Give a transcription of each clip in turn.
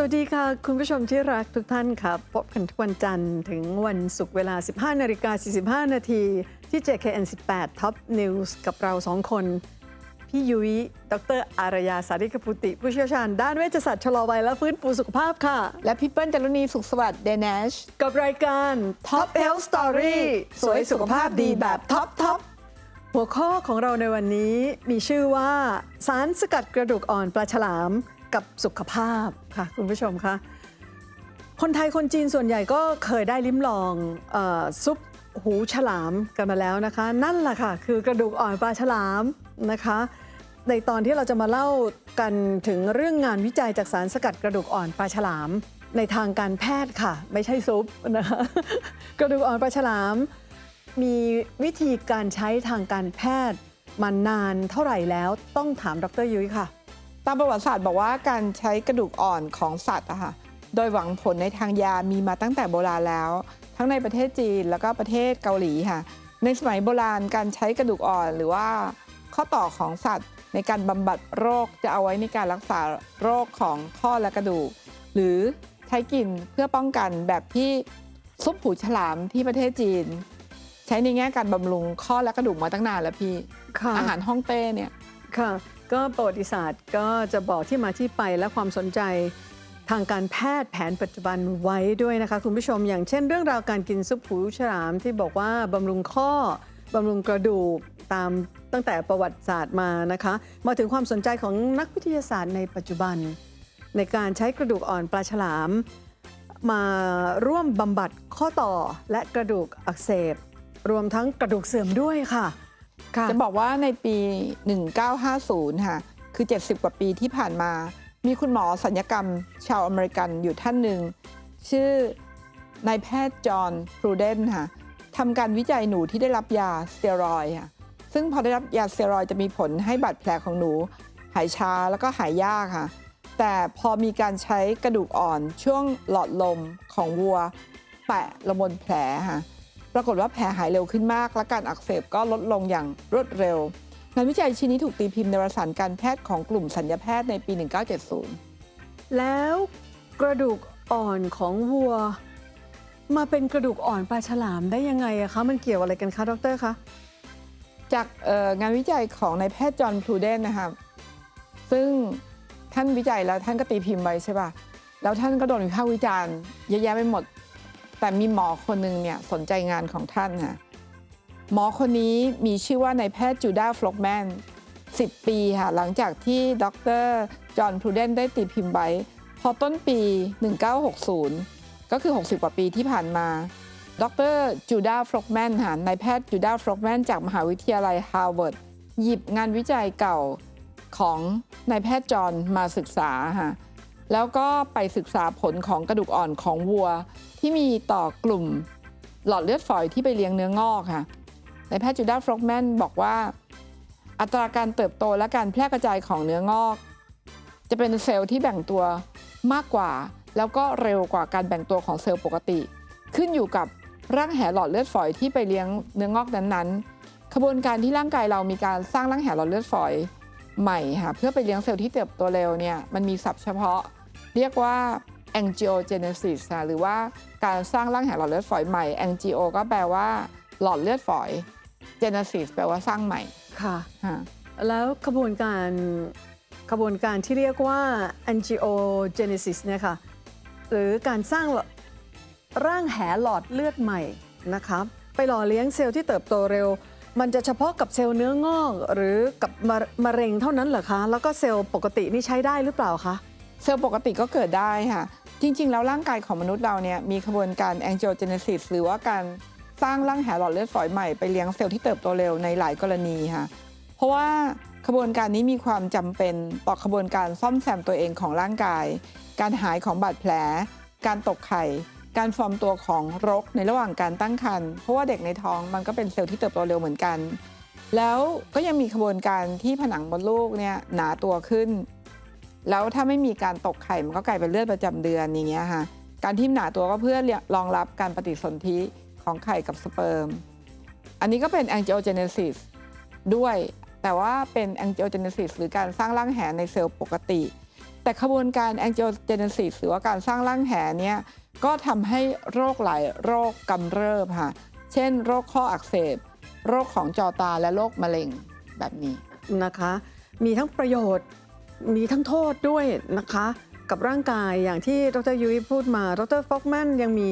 สวัสดีค่ะ คุณผู้ชมที่รักทุกท่านค่ะพบกันทุกวันจันทร์ถึงวันศุกร์เวลา 15 นาฬิกา 45 นาที ที่ JKN 18 Top News กับเราสองคน พี่ยุ้ย ดร อารยา สาริกพุติ ผู้เชี่ยวชาญ ด้านเวชศาสตร์ชะลอวัยและฟื้นฟูสุขภาพค่ะ และพี่เปิ้ลจารุณีสุขสวัสดิ์เดนชกับรายการ Top Health Story สวยสุขภาพดีแบบท็อปท็อปหัวข้อของเราในวันนี้มีชื่อว่า สารสกัดกระดูกอ่อนปลาฉลาม กับสุขภาพค่ะคุณผู้ชมคะคนไทยคนจีนส่วนใหญ่ก็เคยได้ลิ้มลองออซุปหูฉลามกันมาแล้วนะคะ นั่นแหละค่ะ คือกระดูกอ่อนปลาฉลามนะคะ ในตอนที่เราจะมาเล่ากันถึงเรื่องงานวิจัยจากสารสกัดกระดูกอ่อนปลาฉลาม ในทางการแพทย์ค่ะ ไม่ใช่ซุปนะคะกระดูกอ่อนปลาฉลาม มีวิธีการใช้ทางการแพทย์มานานเท่าไหร่แล้วต้องถามดรยุ้ยค่ะ ตามประวัติศาสตร์บอกว่าการใช้กระดูกอ่อนของสัตว์อะค่ะโดยหวังผลในทางยามีมาตั้งแต่โบราณแล้ว ทั้งในประเทศจีนแล้วก็ประเทศเกาหลีค่ะ ในสมัยโบราณการใช้กระดูกอ่อนหรือว่าข้อต่อของสัตว์ ในการบำบัดโรคจะเอาไว้ในการรักษาโรคของข้อและกระดูก หรือใช้กินเพื่อป้องกันแบบที่ซุปหูฉลามที่ประเทศจีน ใช้ในแง่การบำรุงข้อและกระดูกมาตั้งนานแล้วพี่ค่ะอาหารฮ่องเต้เนี่ยค่ะ ก็ประวัติศาสตร์ก็จะบอกที่มาที่ไปและความสนใจทางการแพทย์แผนปัจจุบันไว้ด้วยนะคะคุณผู้ชมอย่างเช่นเรื่องราวการกินซุปหูฉลามที่บอกว่าบำรุงข้อบำรุงกระดูกตามตั้งแต่ประวัติศาสตร์มานะคะ มาถึงความสนใจของนักวิทยาศาสตร์ในปัจจุบัน ในการใช้กระดูกอ่อนปลาฉลาม มาร่วมบำบัดข้อต่อและกระดูกอักเสบ รวมทั้งกระดูกเสื่อมด้วยค่ะ จะบอกว่าในปี 1950 ค่ะ คือ 70 กว่าปีที่ผ่านมา มีคุณหมอสัญญกรรมชาวอเมริกันอยู่ท่านหนึ่ง ชื่อนายแพทย์จอห์นพรูเดนค่ะทำการวิจัยหนูที่ได้รับยาสเตียรอยค่ะ ซึ่งพอได้รับยาสเตียรอยจะมีผลให้บาดแผลของหนู หายช้าแล้วก็หายยากค่ะ แต่พอมีการใช้กระดูกอ่อนช่วงหลอดลมของวัว แปะลงบนแผลค่ะ ปรากฏว่าแผลหายเร็วขึ้นมาก และการอักเสบก็ลดลงอย่างรวดเร็ว งานวิจัยชิ้นนี้ถูกตีพิมพ์ในวารสารการแพทย์ของกลุ่มสัญญาแพทย์ในปี 1970 แล้วกระดูกอ่อนของวัว มาเป็นกระดูกอ่อนปลาฉลามได้ยังไงอะคะ มันเกี่ยวอะไรกันคะดรคะจากเอ่องานวิจัยของนายแพทย์จอห์นพลูเดนนะครับซึ่งท่านวิจัยแล้วท่านก็ตีพิมพ์ไว้ใช่ป่ะแล้วท่านก็โดนวิพากษ์วิจารณ์เยอะแยะไปหมด แต่มีหมอคนหนึ่งเนี่ยสนใจงานของท่านค่ะหมอคนนี้มีชื่อว่านายแพทย์จูดาฟลอกแมน10 ปีค่ะหลังจากที่ดรจอห์นพลูเดนได้ตีพิมพ์ไว้ พอต้นปี 1960 ก็คือ 60 กว่าปีที่ผ่านมา ดรจูดาฟลอกแมนค่ะนายแพทย์จูดาฟลอกแมนจากมหาวิทยาลัยฮาร์วาร์ดหยิบงานวิจัยเก่าของนายแพทย์จอห์นมาศึกษาค่ะ แล้วก็ไปศึกษาผลของกระดูกอ่อนของวัว ที่มีต่อกลุ่มหลอดเลือดฝอยที่ไปเลี้ยงเนื้องอกค่ะนายแพทย์จูดาฟลอกแมนบอกว่า อัตราการเติบโตและการแพร่กระจายของเนื้องอก จะเป็นเซลล์ที่แบ่งตัวมากกว่า แล้วก็เร็วกว่าการแบ่งตัวของเซลล์ปกติ ขึ้นอยู่กับร่างแหหลอดเลือดฝอยที่ไปเลี้ยงเนื้องอกนั้นๆขบวนการที่ร่างกายเรามีการสร้างร่างแหหลอดเลือดฝอยใหม่ค่ะเพื่อไปเลี้ยงเซลล์ที่เติบโตเร็วเนี่ยมันมีศัพท์เฉพาะ เรียกว่า angiogenesis ค่ะหรือว่าการสร้างร่างแหหลอดเลือดฝอยใหม่ angio ก็แปลว่าหลอดเลือดฝอย genesis แปลว่าสร้างใหม่ค่ะค่ะ แล้วขบวนการขบวนการที่เรียกว่า angiogenesis เนี่ยค่ะหรือการสร้างร่างแหหลอดเลือดใหม่นะคะไปหล่อเลี้ยงเซลล์ที่เติบโตเร็ว มันจะเฉพาะกับเซลล์เนื้องอก หรือกับมะมะเร็งเท่านั้นเหรอคะ แล้วก็เซลล์ปกตินี่ใช้ได้หรือเปล่าคะ เซลล์ปกติก็เกิดได้ค่ะ จริง ๆ แล้วร่างกายของมนุษย์เราเนี่ยมีขบวนการ angiogenesis หรือว่าการสร้างร่างแหหลอดเลือดฝอยใหม่ไปเลี้ยงเซลล์ที่เติบโตเร็วในหลายกรณีค่ะ เพราะว่าขบวนการนี้มีความจำเป็นต่อขบวนการซ่อมแซมตัวเองของร่างกาย การหายของบาดแผล การตกไข่ การฟอร์มตัวของรกในระหว่างการตั้งครรภ์ เพราะว่าเด็กในท้องมันก็เป็นเซลล์ที่เติบโตเร็วเหมือนกัน แล้วก็ยังมีขบวนการที่ผนังมดลูกเนี่ยหนาตัวขึ้น แล้วถ้าไม่มีการตกไข่มันก็กลายเป็นเลือดประจำเดือนอย่างเงี้ยค่ะการที่หนาตัวก็เพื่อรองรับการปฏิสนธิของไข่กับสเปิร์ม อันนี้ก็เป็น angiogenesis ด้วย แต่ว่าเป็น angiogenesis หรือการสร้างร่างแหในเซลล์ปกติ แต่ขบวนการ angiogenesis หรือว่าการสร้างร่างแหเนี่ยก็ทำให้โรคหลายโรคกำเริบค่ะ เช่น โรคข้ออักเสบ โรคของจอตาและโรคมะเร็งแบบนี้นะคะ มีทั้งประโยชน์ มีทั้งโทษด้วยนะคะ กับร่างกายอย่างที่ดรยุ้ยพูดมาดรฟอกแมนยังมี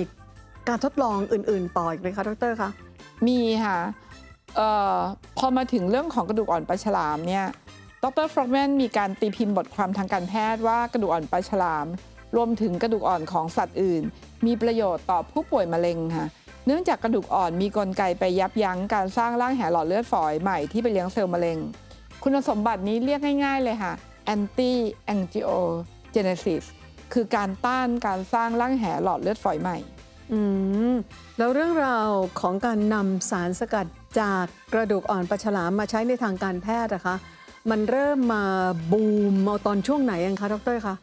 การทดลองอื่น ๆ ต่ออีกไหมคะดรคะมีค่ะออพอมาถึงเรื่องของกระดูกอ่อนปลาฉลามเนี่ยดรฟรอกแมนมีการตีพิมพ์บทความทางการแพทย์ว่ากระดูกอ่อนปลาฉลาม รวมถึงกระดูกอ่อนของสัตว์อื่น มีประโยชน์ต่อผู้ป่วยมะเร็งค่ะเนื่องจากกระดูกอ่อนมีกลไกไปยับยั้งการสร้างร่างแห่หลอดเลือดฝอยใหม่ที่ไปเลี้ยงเซลล์มะเร็ง คุณสมบัตินี้เรียกง่าย ๆ เลยค่ะ anti angiogenesis คือการต้านการสร้างร่างแหหลอดเลือดฝอยใหม่ อืม แล้วเรื่องราวของการนำสารสกัดจากกระดูกอ่อนปลาฉลามมาใช้ในทางการแพทย์นะคะ มันเริ่มมาบูมมาตอนช่วงไหนยังคะดรคะ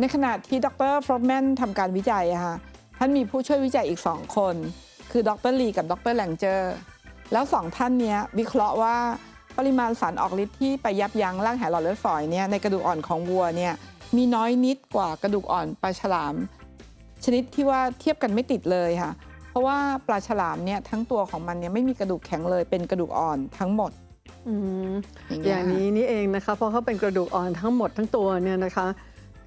ในขณะที่ดรฟรอ m แมนทำการวิจัยอะค่ะท่านมีผู้ช่วยวิจัยอีก2คน คือดรลีกับดรแลงเจอร์ แล้วสองท่านเนี้ยวิเคราะห์ว่า ปริมาณสารออกฤทธิ์ที่ไปยับยั้งร่างแหหลอดเลือดฝอยเนี่ยในกระดูกอ่อนของวัวเนี่ยมีน้อยนิดกว่ากระดูกอ่อนปลาฉลาม ชนิดที่ว่าเทียบกันไม่ติดเลยค่ะ เพราะว่าปลาฉลามเนี่ยทั้งตัวของมันเนี่ยไม่มีกระดูกแข็งเลยเป็นกระดูกอ่อนทั้งหมดอืมอย่างอเงี้ยย่างนี้นี่เองนะคะเพราะเขาเป็นกระดูกอ่อนทั้งหมดทั้งตัวเนี่ยนะคะ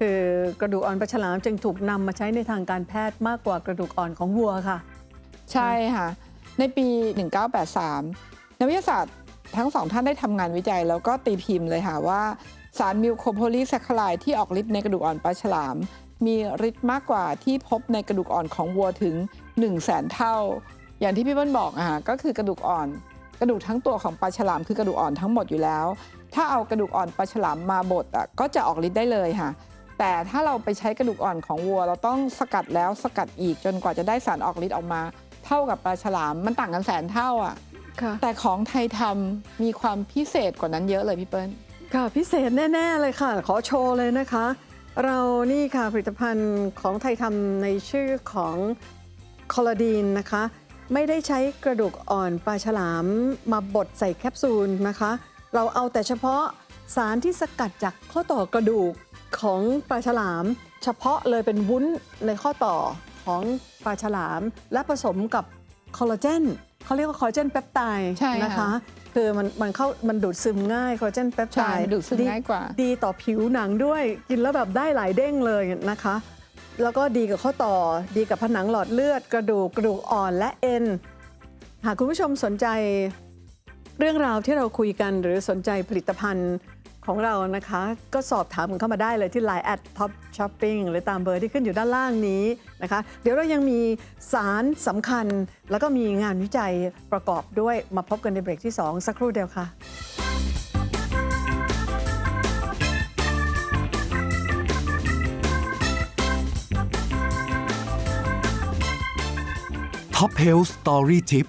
คือกระดูกอ่อนปลาฉลามจึงถูกนำมาใช้ในทางการแพทย์มากกว่ากระดูกอ่อนของวัวค่ะ ใช่ค่ะในปี 1983นักวิทยาศาสตร์ ทั้งสองท่านได้ทำงานวิจัย แล้วก็ตีพิมพ์เลยค่ะว่า สารมิวโคโพลีแซคคาไลที่ออกฤทธิ์ในกระดูกอ่อนปลาฉลาม มีฤทธิ์มากกว่าที่พบในกระดูกอ่อนของวัวถึง 1 0 0 0 0แสนเท่า อย่างที่พี่เบิ้ลบอกอะค่ะก็คือกระดูกอ่อน กระดูกทั้งตัวของปลาฉลามคือกระดูกอ่อนทั้งหมดอยู่แล้ว ถ้าเอากระดูกอ่อนปลาฉลามมาบดอะก็จะออกฤทธิ์ได้เลยค่ะแต่ถ้าเราไปใช้กระดูกอ่อนของวัว เราต้องสกัดแล้วสกัดอีกจนกว่าจะได้สารออกฤทธิ์ออกมา เท่ากับปลาฉลามมันต่างกันแสนเท่าอะ ค่ะแต่ของไทยทำมีความพิเศษกว่านั้นเยอะเลยพี่เปิ้ล ค่ะพิเศษแน่ ๆ เลยค่ะ ขอโชว์เลยนะคะ เรานี่ค่ะผลิตภัณฑ์ของไทยทำในชื่อของคอลลาดีนนะคะ ไม่ได้ใช้กระดูกอ่อนปลาฉลามมาบดใส่แคปซูลนะคะ เราเอาแต่เฉพาะสารที่สกัดจากข้อต่อกระดูกของปลาฉลาม เฉพาะเลยเป็นวุ้นในข้อต่อของปลาฉลาม และผสมกับคอลลาเจน เขาเรียกว่าคอลลาเจนเปปไทด์ใช่ค่ะ นะคะ คือมันมันเข้ามันดูดซึมง่ายคอลลาเจนเปปไทใช่ด์มันดูดซึมง่ายกว่า ดีต่อผิวหนังด้วย กินแล้วแบบได้หลายเด้งเลยนะคะ แล้วก็ดีกับข้อต่อดีกับผนังหลอดเลือด กระดูกกระดูกอ่อนและเอ็น หากคุณผู้ชมสนใจเรื่องราวที่เราคุยกันหรือสนใจผลิตภัณฑ์ ของเรานะคะ ก็สอบถามกันเข้ามาได้เลยที่ Line at Top Shopping หรือตามเบอร์ที่ขึ้นอยู่ด้านล่างนี้นะคะ เดี๋ยวเรายังมีสารสำคัญ แล้วก็มีงานวิจัยประกอบด้วยมาพบกันในเบรกที่ 2 สักครู่เดียวค่ะท็อปเฮลส์สตอรี่ทิป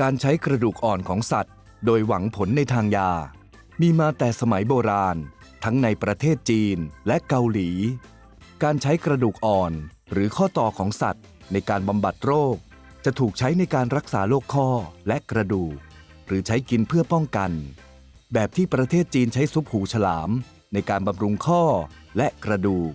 การใช้กระดูกอ่อนของสัตว์ โดยหวังผลในทางยา มีมาแต่สมัยโบราณ ทั้งในประเทศจีนและเกาหลี การใช้กระดูกอ่อนหรือข้อต่อของสัตว์ ในการบำบัดโรค จะถูกใช้ในการรักษาโรคข้อและกระดูก หรือใช้กินเพื่อป้องกัน แบบที่ประเทศจีนใช้ซุปหูฉลาม ในการบำรุงข้อและกระดูก